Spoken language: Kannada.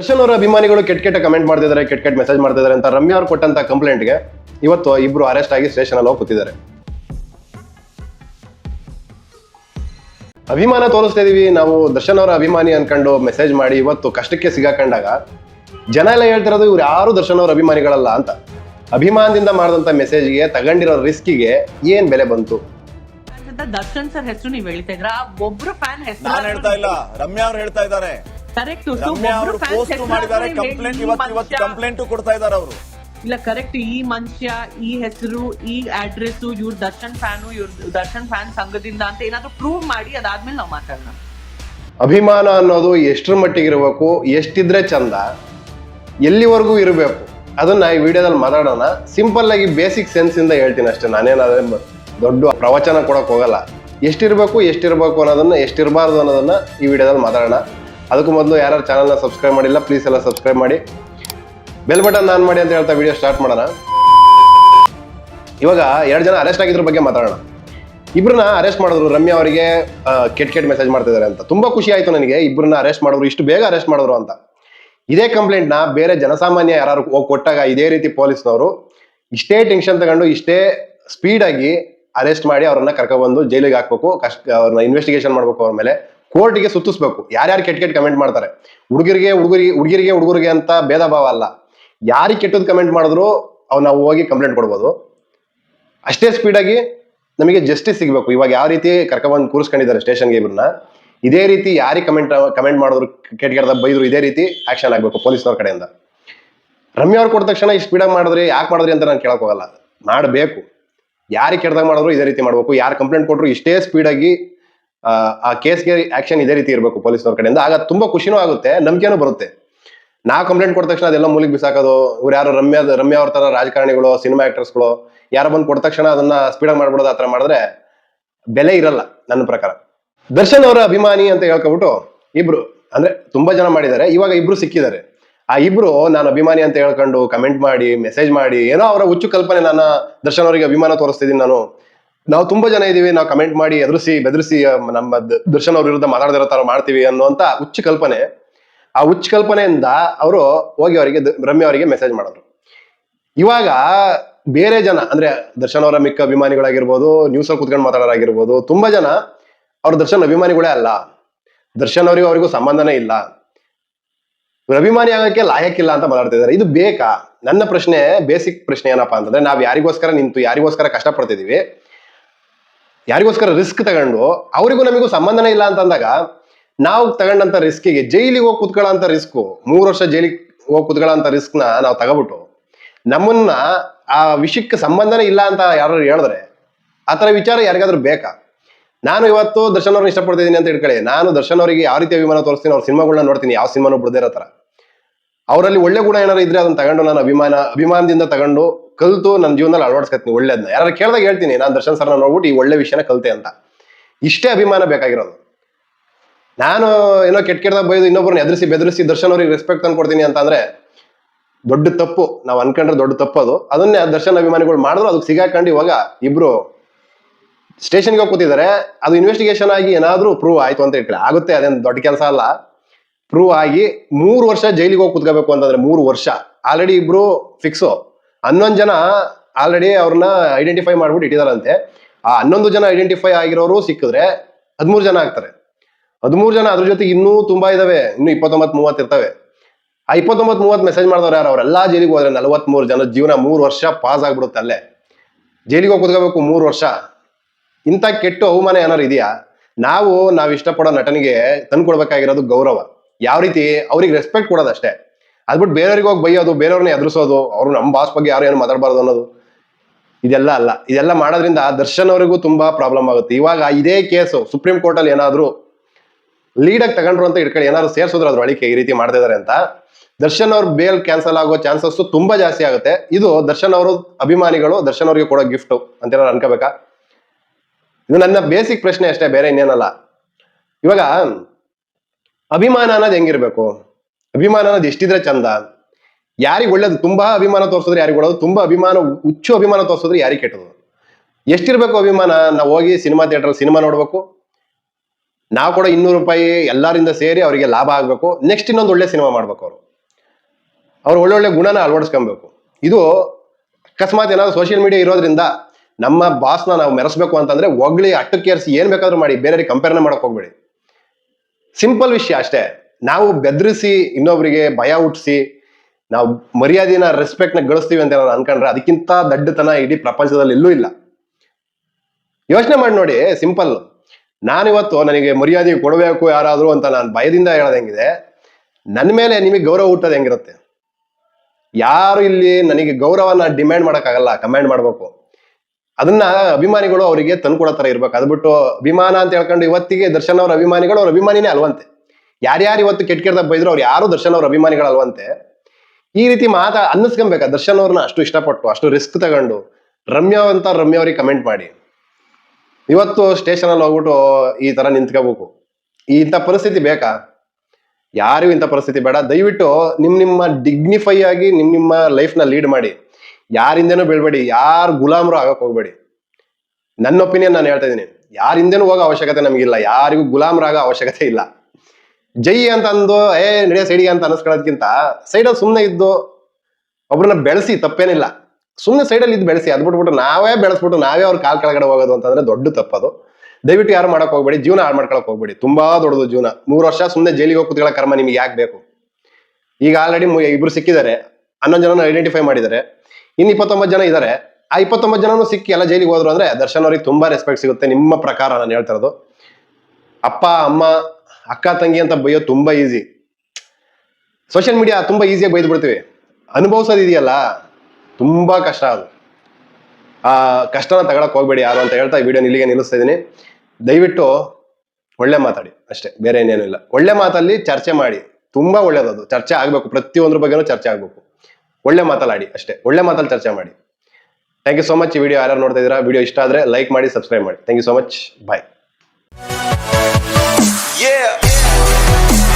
ದರ್ಶನ್ ಅವರ ಅಭಿಮಾನಿಗಳು ಕೆಟ್ಟ ಕೆಟ್ಟ ಕಮೆಂಟ್ ಮಾಡ್ತಿದ್ದಾರೆ ಕೆಟ್ಟ ಕೆಟ್ಟ ಮೆಸೇಜ್ ಮಾಡ್ತಿದ್ದಾರೆ ಅಂತ ರಮ್ಯಾ ಅವ್ರು ಕೊಟ್ಟಂತ ಕಂಪ್ಲೇಂಟ್ಗೆ ಇವತ್ತು ಇಬ್ರು ಅರೆಸ್ಟ್ ಆಗಿ ಸ್ಟೇಷನ್ ಅಲ್ಲಿ ಹೋಗಿ ಕೂತಿದ್ದಾರೆ ಅಭಿಮಾನ ತೋರಿಸ್ತಾ ಇದೀವಿ. ನಾವು ದರ್ಶನ್ ಅವರ ಅಭಿಮಾನಿ ಅನ್ಕೊಂಡು ಮೆಸೇಜ್ ಮಾಡಿ ಇವತ್ತು ಕಷ್ಟಕ್ಕೆ ಸಿಗಾಕೊಂಡಾಗ ಜನ ಎಲ್ಲ ಹೇಳ್ತಿರೋದು ಇವ್ರು ಯಾರು ದರ್ಶನ್ ಅವರ ಅಭಿಮಾನಿಗಳಲ್ಲ ಅಂತ. ಅಭಿಮಾನದಿಂದ ಮಾಡಿದಂತ ಮೆಸೇಜ್ಗೆ ತಗೊಂಡಿರೋ ರಿಸ್ಕಿಗೆ ಏನ್ ಬೆಲೆ ಬಂತು? ಅಂತ ದರ್ಶನ್ ಸರ್ ಹೆಸರು ನೀವು ಹೇಳ್ತಾ ಇದ್ರ ಒಬ್ರು ಫ್ಯಾನ್ ಹೆಸರು ಹೇಳ್ತಾ ಇಲ್ಲ. ರಮ್ಯಾ ಅವ್ರು ಹೇಳ್ತಾ ಇದ್ದಾರೆ. ಕರೆಕ್ಟ್ ರಮ್ಯಾ ಅವರು ಪೋಸ್ಟ್ ಮಾಡಿದ್ದಾರೆ ಕಂಪ್ಲೇಂಟ್ ಇವತ್ತು ಇವತ್ತು ಕಂಪ್ಲೇಂಟ್ ಕೊಡ್ತಾ ಇದ್ದಾರೆ ಅವರು. ಇಲ್ಲ ಕರೆಕ್ಟ್ ಈ ಮನುಷ್ಯ ಈ ಹೆಸರು ಈ ಅಡ್ರೆಸ್ ಇವ್ರ ದರ್ಶನ್ ಫ್ಯಾನು ಇವ್ರ ದರ್ಶನ್ ಫ್ಯಾನ್ ಸಂಘದಿಂದ ಅಂತ ಏನಾದ್ರು ಪ್ರೂವ್ ಮಾಡಿ ಅದಾದ್ಮೇಲೆ ನಾವು ಮಾತಾಡೋಣ. ಅಭಿಮಾನ ಅನ್ನೋದು ಎಷ್ಟರ ಮಟ್ಟಿಗೆ ಇರಬೇಕು ಎಷ್ಟಿದ್ರೆ ಚಂದ ಎಲ್ಲಿವರೆಗೂ ಇರಬೇಕು ಅದನ್ನ ಈ ವಿಡಿಯೋದಲ್ಲಿ ಮಾತಾಡೋಣ. ಸಿಂಪಲ್ ಆಗಿ ಬೇಸಿಕ್ ಸೆನ್ಸ್ ಇಂದ ಹೇಳ್ತೀನಿ ಅಷ್ಟೇ ನಾನೇನಾದ್ರೆ ದೊಡ್ಡ ಪ್ರವಚನ ಕೊಡಕ್ ಹೋಗಲ್ಲ. ಎಷ್ಟಿರ್ಬೇಕು ಎಷ್ಟಿರ್ಬೇಕು ಅನ್ನೋದನ್ನ ಎಷ್ಟಿರಬಾರ್ದು ಅನ್ನೋದನ್ನ ಈ ವಿಡಿಯೋದಲ್ಲಿ ಮಾತಾಡೋಣ. ಅದಕ್ಕೂ ಮೊದಲು ಯಾರು ಚಾನಲ್ನ ಸಬ್ಸ್ಕ್ರೈಬ್ ಮಾಡಿಲ್ಲ ಪ್ಲೀಸ್ ಎಲ್ಲ ಸಬ್ಸ್ಕ್ರೈಬ್ ಮಾಡಿ. ಬೆಲ್ ಬಟನ್ ಆನ್ ಮಾಡಿ ಅಂತ ಹೇಳ್ತಾ ವಿಡಿಯೋ ಸ್ಟಾರ್ಟ್ ಮಾಡೋಣ. ಇವಾಗ ಎರಡು ಜನ ಅರೆಸ್ಟ್ ಆಗಿದ್ರ ಬಗ್ಗೆ ಮಾತಾಡೋಣ. ಇಬ್ಬರನ್ನ ಅರೆಸ್ಟ್ ಮಾಡಿದ್ರು, ರಮ್ಯಾ ಅವರಿಗೆ ಕೆಟ್ಟ ಕೆಟ್ಟ ಮೆಸೇಜ್ ಮಾಡ್ತಿದ್ದಾರೆ ಅಂತ. ತುಂಬಾ ಖುಷಿ ಆಯ್ತು ನನಗೆ ಇಬ್ಬರನ್ನ ಅರೆಸ್ಟ್ ಮಾಡಿದ್ರು, ಇಷ್ಟು ಬೇಗ ಅರೆಸ್ಟ್ ಮಾಡಿದ್ರು ಅಂತ. ಇದೇ ಕಂಪ್ಲೇಂಟ್ನ ಬೇರೆ ಜನಸಾಮಾನ್ಯ ಯಾರು ಹೋಗಿ ಕೊಟ್ಟಾಗ ಇದೇ ರೀತಿ ಪೊಲೀಸ್ನವರು ಇಷ್ಟೇ ಟೆನ್ಷನ್ ತಗೊಂಡು, ಇಷ್ಟೇ ಸ್ಪೀಡ್ ಆಗಿ ಅರೆಸ್ಟ್ ಮಾಡಿ ಅವ್ರನ್ನ ಕರ್ಕೊಬಂದು ಜೈಲಿಗೆ ಹಾಕ್ಬೇಕು, ಕಷ್ಟ, ಅವ್ರನ್ನ ಇನ್ವೆಸ್ಟಿಗೇಷನ್ ಮಾಡ್ಬೇಕು ಅವ್ರ ಮೇಲೆ. ಕೋರ್ಟ್ಗೆ ಸುತ್ತಿಸ್ಬೇಕು. ಯಾರ್ಯಾರು ಕೆಟ್ಟ ಕೆಟ್ಟ ಕಮೆಂಟ್ ಮಾಡ್ತಾರೆ? ಹುಡುಗರಿಗೆ ಹುಡುಗರಿಗೆ ಹುಡುಗಿರಿಗೆ ಹುಡುಗರಿಗೆ ಅಂತ ಭೇದ ಭಾವ ಅಲ್ಲ. ಯಾರಿಗೆ ಕೆಟ್ಟದ್ದು ಕಮೆಂಟ್ ಮಾಡಿದ್ರು ಅವ್ ನಾವು ಹೋಗಿ ಕಂಪ್ಲೇಂಟ್ ಕೊಡ್ಬೋದು. ಅಷ್ಟೇ ಸ್ಪೀಡಾಗಿ ನಮಗೆ ಜಸ್ಟಿಸ್ ಸಿಗಬೇಕು. ಇವಾಗ ಯಾವ ರೀತಿ ಕರ್ಕೊಂಡ್ಬಂದು ಕೂರಿಸ್ಕೊಂಡಿದ್ದಾರೆ ಸ್ಟೇಷನ್ಗೆ ಇವ್ರನ್ನ, ಇದೇ ರೀತಿ ಯಾರಿಗೆ ಕಮೆಂಟ್ ಕಮೆಂಟ್ ಮಾಡಿದ್ರು ಕೆಟ್ಟ ಕೆಟ್ಟದ ಬೈದ್ರು ಇದೇ ರೀತಿ ಆಕ್ಷನ್ ಆಗಬೇಕು ಪೊಲೀಸ್ನವ್ರ ಕಡೆಯಿಂದ. ರಮ್ಯ ಅವ್ರು ಕೊಟ್ಟ ತಕ್ಷಣ ಈ ಸ್ಪೀಡಾಗಿ ಮಾಡಿದ್ರಿ, ಯಾಕೆ ಮಾಡಿದ್ರಿ ಅಂತ ನಾನು ಕೇಳೋಕ್ಕೋಗಲ್ಲ ಮಾಡಬೇಕು. ಯಾರಿಗೆ ಕೆಟ್ಟದಾಗ ಮಾಡಿದ್ರು ಇದೇ ರೀತಿ ಮಾಡಬೇಕು. ಯಾರು ಕಂಪ್ಲೇಂಟ್ ಕೊಟ್ಟರು ಇಷ್ಟೇ ಸ್ಪೀಡಾಗಿ ಆ ಕೇಸ್ಗೆ ಆಕ್ಷನ್ ಇದೇ ರೀತಿ ಇರಬೇಕು ಪೊಲೀಸ್ನವ್ರ ಕಡೆಯಿಂದ. ಆಗ ತುಂಬಾ ಖುಷಿನೂ ಆಗುತ್ತೆ, ನಂಬಿಕೆನೂ ಬರುತ್ತೆ. ನಾ ಕಂಪ್ಲೇಂಟ್ ಕೊಟ್ಟ ತಕ್ಷಣ ಅದೆಲ್ಲ ಮೂಲಿಗೆ ಬಿಸಾಕೋದು, ಇವ್ರು ಯಾರು ರಮ್ಯಾ ರಮ್ಯಾ ಅವ್ರ ತರ ರಾಜಕಾರಣಿಗಳು ಸಿನಿಮಾ ಆಕ್ಟರ್ಸ್ಗಳು ಯಾರು ಬಂದು ಕೊಟ್ಟ ತಕ್ಷಣ ಅದನ್ನ ಸ್ಪೀಡಾಗಿ ಮಾಡ್ಬಿಡೋದು ಆ ಥರ ಮಾಡಿದ್ರೆ ಬೆಲೆ ಇರಲ್ಲ ನನ್ನ ಪ್ರಕಾರ. ದರ್ಶನ್ ಅವರ ಅಭಿಮಾನಿ ಅಂತ ಹೇಳ್ಕೊಬಿಟ್ಟು ಇಬ್ರು, ಅಂದ್ರೆ ತುಂಬಾ ಜನ ಮಾಡಿದ್ದಾರೆ, ಇವಾಗ ಇಬ್ರು ಸಿಕ್ಕಿದ್ದಾರೆ. ಆ ಇಬ್ರು ನಾನು ಅಭಿಮಾನಿ ಅಂತ ಹೇಳ್ಕೊಂಡು ಕಮೆಂಟ್ ಮಾಡಿ ಮೆಸೇಜ್ ಮಾಡಿ, ಏನೋ ಅವರ ಹುಚ್ಚು ಕಲ್ಪನೆ ನಾನು ದರ್ಶನ್ ಅವರಿಗೆ ಅಭಿಮಾನ ತೋರಿಸ್ತಿದ್ದೀನಿ ನಾನು. ನಾವು ತುಂಬಾ ಜನ ಇದೀವಿ, ನಾವು ಕಮೆಂಟ್ ಮಾಡಿ ಎದುರಿಸಿ, ಬೆದರಿಸಿ ನಮ್ಮ ದರ್ಶನ್ ಅವ್ರ ವಿರುದ್ಧ ಮಾತಾಡದಿರೋ ತರ ಮಾಡ್ತೀವಿ ಅನ್ನುವಂತ ಹುಚ್ಚು ಕಲ್ಪನೆ. ಆ ಹುಚ್ಚು ಕಲ್ಪನೆಯಿಂದ ಅವರು ಹೋಗಿ ಅವರಿಗೆ ರಮ್ಯ ಅವರಿಗೆ ಮೆಸೇಜ್ ಮಾಡಿದ್ರು. ಇವಾಗ ಬೇರೆ ಜನ, ಅಂದ್ರೆ ದರ್ಶನ್ ಅವರ ಮಿಕ್ಕ ಅಭಿಮಾನಿಗಳಾಗಿರ್ಬೋದು ನ್ಯೂಸ್ ಅಲ್ಲಿ ಕುತ್ಕೊಂಡು ಮಾತಾಡೋರಾಗಿರ್ಬೋದು, ತುಂಬಾ ಜನ ಅವ್ರ ದರ್ಶನ್ ಅಭಿಮಾನಿಗಳೇ ಅಲ್ಲ. ದರ್ಶನ್ ಅವರಿಗೂ ಅವರಿಗೂ ಸಂಬಂಧನೇ ಇಲ್ಲ. ಅಭಿಮಾನಿ ಆಗಕ್ಕೆ ಲಾಯಕ್ಕಿಲ್ಲ ಅಂತ ಮಾತಾಡ್ತಿದ್ದಾರೆ. ಇದು ಬೇಕಾ? ನನ್ನ ಪ್ರಶ್ನೆ ಬೇಸಿಕ್ ಪ್ರಶ್ನೆ ಏನಪ್ಪಾ ಅಂತಂದ್ರೆ, ನಾವ್ ಯಾರಿಗೋಸ್ಕರ ನಿಂತು, ಯಾರಿಗೋಸ್ಕರ ಕಷ್ಟಪಡ್ತಿದೀವಿ ಯಾರಿಗೋಸ್ಕರ ರಿಸ್ಕ್ ತಗೊಂಡು ಅವರಿಗೂ ನಮಗೂ ಸಂಬಂಧನೇ ಇಲ್ಲ ಅಂತಂದಾಗ ನಾವು ತಗೊಂಡಂತ ರಿಸ್ಕಿಗೆ ಜೈಲಿಗೆ ಹೋಗಿ ಕುತ್ಕೊಳ್ಳೋ ರಿಸ್ಕು ಮೂರು ವರ್ಷ ಜೈಲಿಗೆ ಹೋಗಿ ಕುತ್ಕೊಳ್ಳೋ ರಿಸ್ಕ್ನ ನಾವು ತಗೊಬಿಟ್ಟು ನಮ್ಮನ್ನ ಆ ವಿಷಯಕ್ಕೆ ಸಂಬಂಧನೇ ಇಲ್ಲ ಅಂತ ಯಾರು ಹೇಳಿದ್ರೆ ಆ ಥರ ವಿಚಾರ ಯಾರಿಗಾದ್ರೂ ಬೇಕಾ? ನಾನು ಇವತ್ತು ದರ್ಶನ್ ಅವ್ರನ್ನ ಇಷ್ಟಪಡ್ತಿದ್ದೀನಿ ಅಂತ ಹೇಳ್ಕೊಳ್ಳಿ ನಾನು ದರ್ಶನ್ ಅವರಿಗೆ ಯಾವ ರೀತಿ ಅಭಿಮಾನ ತೋರಿಸ್ತೀನಿ, ಅವ್ರ ಸಿನಿಮಾಗಳನ್ನ ನೋಡ್ತೀನಿ, ಯಾವ ಸಿನಿಮಾನು ಬಿಡದೇ ಇರೋ ಥರ. ಅವರಲ್ಲಿ ಒಳ್ಳೆ ಗುಣ ಏನಾರು ಇದ್ರೆ ಅದನ್ನ ತಗೊಂಡು ನಾನು ಅಭಿಮಾನ, ಅಭಿಮಾನದಿಂದ ತಗೊಂಡು ಕಲ್ತು ನನ್ನ ಜೀವನದಲ್ಲಿ ಅಳವಡಿಸ್ಕೊತೀನಿ ಒಳ್ಳೇದನ್ನ ಯಾರು ಕೇಳಿದಾಗ ಹೇಳ್ತೀನಿ, ನಾನು ದರ್ಶನ್ ಸರ್ನ ನೋಡ್ಬಿಟ್ಟು ಈ ಒಳ್ಳೆ ವಿಷಯನ ಕಲ್ತೆ ಅಂತ. ಇಷ್ಟೇ ಅಭಿಮಾನ ಬೇಕಾಗಿರೋದು. ನಾನು ಏನೋ ಕೆಟ್ಟ ಕೆಟ್ಟದಾಗ ಬೈದು ಇನ್ನೊಬ್ಬರನ್ನ ಎದುರಿಸಿ ಬೆದರಿಸಿ ದರ್ಶನ್ ಅವ್ರಿಗೆ ರೆಸ್ಪೆಕ್ಟ್ ತಂದು ಕೊಡ್ತೀನಿ ಅಂದ್ರೆ ದೊಡ್ಡ ತಪ್ಪು. ನಾವು ಅನ್ಕೊಂಡ್ರೆ ದೊಡ್ಡ ತಪ್ಪು ಅದು. ಅದನ್ನೇ ದರ್ಶನ್ ಅಭಿಮಾನಿಗಳು ಮಾಡಿದ್ರು, ಅದಕ್ಕೆ ಸಿಗಾಕೊಂಡು ಇವಾಗ ಇಬ್ರು ಸ್ಟೇಷನ್ಗೆ ಹೋಗಿ ಕೂತಿದ್ದಾರೆ. ಅದು ಇನ್ವೆಸ್ಟಿಗೇಷನ್ ಆಗಿ ಏನಾದರೂ ಪ್ರೂವ್ ಆಯ್ತು ಅಂತ ಇಟ್ಕೊಳ್ಳಿ ಆಗುತ್ತೆ, ಅದೇನು ದೊಡ್ಡ ಕೆಲಸ ಅಲ್ಲ. ಪ್ರೂವ್ ಆಗಿ ಮೂರು ವರ್ಷ ಜೈಲಿಗೆ ಹೋಗಿ ಕುತ್ಕೋಬೇಕು ಅಂತಂದ್ರೆ ಮೂರು ವರ್ಷ. ಆಲ್ರೆಡಿ ಇಬ್ರು ಫಿಕ್ಸು ಹನ್ನೊಂದು ಜನ ಆಲ್ರೆಡಿ ಅವ್ರನ್ನ ಐಡೆಂಟಿಫೈ ಮಾಡ್ಬಿಟ್ಟು ಇಟ್ಟಿದಾರಂತೆ. ಆ ಹನ್ನೊಂದು ಜನ ಐಡೆಂಟಿಫೈ ಆಗಿರೋರು ಸಿಕ್ಕಿದ್ರೆ ಹದಿಮೂರು ಜನ ಆಗ್ತಾರೆ. ಹದಿಮೂರು ಜನ ಅದ್ರ ಜೊತೆಗೆ ಇನ್ನೂ ತುಂಬಾ ಇದಾವೆ. ಇನ್ನೂ ಇಪ್ಪತ್ತೊಂಬತ್ತು, ಮೂವತ್ತು ಇರ್ತವೆ. ಆ ಇಪ್ಪತ್ತೊಂಬತ್ತು, ಮೂವತ್ತು ಮೆಸೇಜ್ ಮಾಡಿದವ್ರು ಯಾರು? ಅವರೆಲ್ಲ ಜೈಲಿಗೆ ಹೋದ್ರೆ ನಲವತ್ಮೂರು ಜನ ಜೀವನ ಮೂರು ವರ್ಷ ಪಾಸ್ ಆಗ್ಬಿಡುತ್ತೆ ಅಲ್ಲೇ. ಜೈಲಿಗೆ ಹೋಗಿ ಕುತ್ಕೋಬೇಕು ಮೂರು ವರ್ಷ. ಇಂಥ ಕೆಟ್ಟು ಅವಮಾನ ಏನಾರು ಇದೆಯಾ? ನಾವು ನಾವು ಇಷ್ಟಪಡೋ ನಟನಿಗೆ ತಂದ್ಕೊಡ್ಬೇಕಾಗಿರೋದು ಗೌರವ. ಯಾವ ರೀತಿ? ಅವ್ರಿಗೆ ರೆಸ್ಪೆಕ್ಟ್ ಕೊಡೋದು ಅಷ್ಟೇ ಅದ್ಬಿಟ್ಟು ಬೇರೆಯವ್ರಿಗೆ ಹೋಗಿ ಬೈಯೋದು, ಬೇರೆಯವ್ರನ್ನ ಎದುರಿಸೋದು, ಅವ್ರು ನಮ್ಮ ಬಾಸ್ ಬಗ್ಗೆ ಯಾರು ಏನು ಮಾತಾಡಬಾರ್ದು ಅನ್ನೋದು ಇದೆಲ್ಲ ಅಲ್ಲ. ಇದೆಲ್ಲ ಮಾಡೋದ್ರಿಂದ ದರ್ಶನ್ ಅವರಿಗೂ ತುಂಬಾ ಪ್ರಾಬ್ಲಮ್ ಆಗುತ್ತೆ. ಇವಾಗ ಇದೇ ಕೇಸು ಸುಪ್ರೀಂ ಕೋರ್ಟ್ ಅಲ್ಲಿ ಏನಾದ್ರು ಲೀಡಾಗಿ ತಗೊಂಡ್ರು ಅಂತ ಇಟ್ಕೊಳ್ಳಿ ಏನಾದ್ರು ಸೇರಿಸೋದ್ರ ಅದ್ರ ಒಳಿಕೆ ಈ ರೀತಿ ಮಾಡ್ತಿದ್ದಾರೆ ಅಂತ. ದರ್ಶನ್ ಅವ್ರ ಬೇಲ್ ಕ್ಯಾನ್ಸಲ್ ಆಗೋ ಚಾನ್ಸಸ್ ತುಂಬಾ ಜಾಸ್ತಿ ಆಗುತ್ತೆ. ಇದು ದರ್ಶನ್ ಅವರು ಅಭಿಮಾನಿಗಳು, ದರ್ಶನ್ ಅವರಿಗೆ ಕೊಡೋ ಗಿಫ್ಟ್ ಅಂತ ಏನಾದ್ರು ಅನ್ಕೋಬೇಕಾ? ಇದು ನನ್ನ ಬೇಸಿಕ್ ಪ್ರಶ್ನೆ ಅಷ್ಟೇ, ಬೇರೆ ಇನ್ನೇನಲ್ಲ. ಇವಾಗ ಅಭಿಮಾನ ಅನ್ನೋದು ಹೆಂಗಿರ್ಬೇಕು? ಅಭಿಮಾನ ಅನ್ನೋದು ಎಷ್ಟಿದ್ರೆ ಚಂದ? ಯಾರಿಗೆ ಒಳ್ಳೇದು ತುಂಬಾ ಅಭಿಮಾನ ತೋರಿಸಿದ್ರೆ ಯಾರಿಗೆ ಒಳ್ಳೇದು? ತುಂಬಾ ಅಭಿಮಾನ, ಹುಚ್ಚು ಅಭಿಮಾನ ತೋರಿಸಿದ್ರೆ ಯಾರಿಗೆ ಕೆಟ್ಟದು? ಎಷ್ಟಿರ್ಬೇಕು ಅಭಿಮಾನ? ನಾವು ಹೋಗಿ ಸಿನಿಮಾ ಥಿಯೇಟರ್ ಸಿನಿಮಾ ನೋಡ್ಬೇಕು. ನಾವು ಕೂಡ ಇನ್ನೂರು ರೂಪಾಯಿ ಎಲ್ಲರಿಂದ ಸೇರಿ ಅವರಿಗೆ ಲಾಭ ಆಗ್ಬೇಕು. ನೆಕ್ಸ್ಟ್ ಇನ್ನೊಂದು ಒಳ್ಳೆ ಸಿನಿಮಾ ಮಾಡ್ಬೇಕು ಅವರು. ಅವ್ರು ಒಳ್ಳೊಳ್ಳೆ ಗುಣನ ಅಳವಡಿಸ್ಕೊಬೇಕು. ಇದು ಅಕಸ್ಮಾತ್ ಏನಾದ್ರು ಸೋಷಿಯಲ್ ಮೀಡಿಯಾ ಇರೋದ್ರಿಂದ ನಮ್ಮ ಬಾಸ್ನ ನಾವು ಮೆರೆಸ್ಬೇಕು ಅಂತಂದ್ರೆ ಒಗ್ಳಿ ಅಟ್ಟಕ್ಕೇರಿಸಿ ಏನ್ ಬೇಕಾದ್ರೂ ಮಾಡಿ ಬೇರೆ ಕಂಪೇರ್ನ ಮಾಡಕ್ ಹೋಗ್ಬೇಡಿ. ಸಿಂಪಲ್ ವಿಷಯ ಅಷ್ಟೇ. ನಾವು ಬೆದರಿಸಿ, ಇನ್ನೊಬ್ರಿಗೆ ಭಯ ಹುಟ್ಟಿಸಿ ನಾವು ಮರ್ಯಾದೆನ ರೆಸ್ಪೆಕ್ಟ್ನ ಗಳಿಸ್ತೀವಿ ಅಂತ ಏನಾದ್ರು ಅನ್ಕೊಂಡ್ರೆ ಅದಕ್ಕಿಂತ ದಡ್ಡತನ ಇಡೀ ಪ್ರಪಂಚದಲ್ಲಿ ಎಲ್ಲೂ ಇಲ್ಲ. ಯೋಚನೆ ಮಾಡಿ ನೋಡಿ ಸಿಂಪಲ್ ನಾನಿವತ್ತು ನನಗೆ ಮರ್ಯಾದೆ ಕೊಡಬೇಕು ಯಾರಾದರೂ ಅಂತ ನಾನು ಭಯದಿಂದ ಹೇಳೋದು ಹೆಂಗಿದೆ ನನ್ನ ಮೇಲೆ ನಿಮಗೆ ಗೌರವ ಹುಟ್ಟೋದು ಹೆಂಗಿರುತ್ತೆ? ಯಾರು ಇಲ್ಲಿ ನನಗೆ ಗೌರವನ ಡಿಮ್ಯಾಂಡ್ ಮಾಡೋಕ್ಕಾಗಲ್ಲ ಕಮ್ಯಾಂಡ್ ಮಾಡಬೇಕು? ಅದನ್ನ ಅಭಿಮಾನಿಗಳು ಅವರಿಗೆ ತಂದ್ಕೊಡೋ ಥರ ಇರ್ಬೇಕು. ಅದು ಬಿಟ್ಟು ಅಭಿಮಾನ ಅಂತ ಹೇಳ್ಕೊಂಡು ಇವತ್ತಿಗೆ ದರ್ಶನ್ ಅವರ ಅಭಿಮಾನಿಗಳು ಅವ್ರ ಅಭಿಮಾನಿನೇ ಅಲ್ವಂತೆ. ಯಾರ್ಯಾರು ಇವತ್ತು ಕೆಟ್ಟ ಕೆಟ್ಟದಾಗ ಬೈದ್ರು ಅವ್ರು ಯಾರು ದರ್ಶನ್ ಅವ್ರ ಅಭಿಮಾನಿಗಳಲ್ವಂತೆ, ಈ ರೀತಿ ಮಾತಾ ಅನ್ನಿಸ್ಕೊಬೇಕಾ? ದರ್ಶನ್ ಅವ್ರನ್ನ ಅಷ್ಟು ಇಷ್ಟಪಟ್ಟು, ಅಷ್ಟು ರಿಸ್ಕ್ ತಗೊಂಡು. ರಮ್ಯಾ ಅಂತ ರಮ್ಯಾ ಅವ್ರಿಗೆ ಕಮೆಂಟ್ ಮಾಡಿ. ಇವತ್ತು ಸ್ಟೇಷನ್ ಅಲ್ಲಿ ಹೋಗ್ಬಿಟ್ಟು ಈ ತರ ನಿಂತ್ಕೋಬೇಕು. ಇಂಥ ಪರಿಸ್ಥಿತಿ ಬೇಕಾ? ಯಾರಿಗೂ ಇಂಥ ಪರಿಸ್ಥಿತಿ ಬೇಡ. ದಯವಿಟ್ಟು ನಿಮ್ ನಿಮ್ಮ ಡಿಗ್ನಿಫೈ ಆಗಿ ನಿಮ್ ನಿಮ್ಮ ಲೈಫ್ನ ಲೀಡ್ ಮಾಡಿ. ಯಾರಿಂದೇನೂ ಬೀಳ್ಬೇಡಿ. ಯಾರು ಗುಲಾಮರು ಆಗಕ್ ಹೋಗ್ಬೇಡಿ. ನನ್ನ ಒಪಿನಿಯನ್ ನಾನು ಹೇಳ್ತಾ ಇದ್ದೀನಿ. ಯಾರಿಂದೇನೂ ಹೋಗೋ ಅವಶ್ಯಕತೆ ನಮಗಿಲ್ಲ. ಯಾರಿಗೂ ಗುಲಾಮರಾಗೋ ಅವಶ್ಯಕತೆ ಇಲ್ಲ. ಜೈ ಅಂತ ಅಂದು, ಏ, ನಡೆಯ ಸೈಡಿಗೆ ಅಂತ ಅನಿಸ್ಕೊಳ್ಳೋದಕ್ಕಿಂತ ಸೈಡಲ್ಲಿ ಸುಮ್ಮನೆ ಇದ್ದು ಒಬ್ಬರನ್ನ ಬೆಳೆಸಿ ತಪ್ಪೇನಿಲ್ಲ. ಸುಮ್ಮನೆ ಸೈಡಲ್ಲಿ ಇದ್ದು ಬೆಳೆಸಿ, ಅದ್ ಬಿಟ್ಬಿಟ್ಟು ನಾವೇ ಬೆಳೆಸ್ಬಿಟ್ಟು ನಾವೇ ಅವ್ರ ಕಾಲ್ ಕೆಳಗಡೆ ಹೋಗೋದು ಅಂತಂದ್ರೆ ದೊಡ್ಡ ತಪ್ಪದು. ದಯವಿಟ್ಟು ಯಾರು ಮಾಡಕ್ ಹೋಗ್ಬೇಡಿ, ಜೀವನ ಹಾಳು ಮಾಡ್ಕೊಳಕ್ ಹೋಗ್ಬೇಡಿ. ತುಂಬಾ ದೊಡ್ಡದು ಜೀವನ. ಮೂರು ವರ್ಷ ಸುಮ್ಮನೆ ಜೈಲಿಗೆ ಹೋಗಿ ಕುತ್ಕೊಳ್ಳೋ ಕರ್ಮ ನಿಮ್ಗೆ ಯಾಕೆ ಬೇಕು? ಈಗ ಆಲ್ರೆಡಿ ಇಬ್ರು ಸಿಕ್ಕಿದ್ದಾರೆ. ಹನ್ನೊಂದು ಜನ ಐಡೆಂಟಿಫೈ ಮಾಡಿದ್ದಾರೆ. ಇನ್ನು ಇಪ್ಪತ್ತೊಂಬತ್ತು ಜನ ಇದ್ದಾರೆ ಆ ಇಪ್ಪತ್ತೊಂಬತ್ತು ಜನನು ಸಿಕ್ಕಿ ಎಲ್ಲ ಜೈಲಿಗೆ ಹೋದ್ರು ಅಂದ್ರೆ ದರ್ಶನ್ ಅವ್ರಿಗೆ ತುಂಬಾ ರೆಸ್ಪೆಕ್ಟ್ ಸಿಗುತ್ತೆ. ನಿಮ್ಮ ಪ್ರಕಾರ ನಾನು ಹೇಳ್ತಾ ಇರೋದು. ಅಪ್ಪ, ಅಮ್ಮ ಅಕ್ಕ ತಂಗಿ ಅಂತ ಬೈಯೋದು ತುಂಬಾ ಈಸಿ ಸೋಷಿಯಲ್ ಮೀಡಿಯಾ ತುಂಬಾ ಈಸಿಯಾಗಿ ಬೈದು ಬಿಡ್ತೀವಿ ಅನುಭವಿಸೋದಿದೆಯಲ್ಲ ತುಂಬಾ ಕಷ್ಟ ಅದು. ಆ ಕಷ್ಟನ ತಗೊಳಕ್ ಹೋಗ್ಬೇಡಿ ಯಾರು ಅಂತ ಹೇಳ್ತಾ ಈ ವಿಡಿಯೋ ಇಲ್ಲಿಗೆ ನಿಲ್ಲಿಸ್ತಾ ಇದ್ದೀನಿ. ದಯವಿಟ್ಟು ಒಳ್ಳೆ ಮಾತಾಡಿ ಅಷ್ಟೇ, ಬೇರೆ ಏನೇನು ಇಲ್ಲ. ಒಳ್ಳೆ ಮಾತಲ್ಲಿ ಚರ್ಚೆ ಮಾಡಿ. ತುಂಬಾ ಒಳ್ಳೇದದು ಚರ್ಚೆ ಆಗಬೇಕು. ಪ್ರತಿಯೊಂದ್ರ ಬಗ್ಗೆನೂ ಚರ್ಚೆ ಆಗಬೇಕು. ಒಳ್ಳೆ ಮಾತಲ್ಲಾಡಿ ಅಷ್ಟೇ. ಒಳ್ಳೆ ಮಾತಲ್ಲಿ ಚರ್ಚೆ ಮಾಡಿ. ಥ್ಯಾಂಕ್ ಯು ಸೊ ಮಚ್ ಈ ವಿಡಿಯೋ ಯಾರು ನೋಡ್ತಾ ಇದ್ದೀರಾ? ವಿಡಿಯೋ ಇಷ್ಟ ಆದರೆ ಲೈಕ್ ಮಾಡಿ ಸಬ್ಸ್ಕ್ರೈಬ್ ಮಾಡಿ. Thank you so much bye yeah.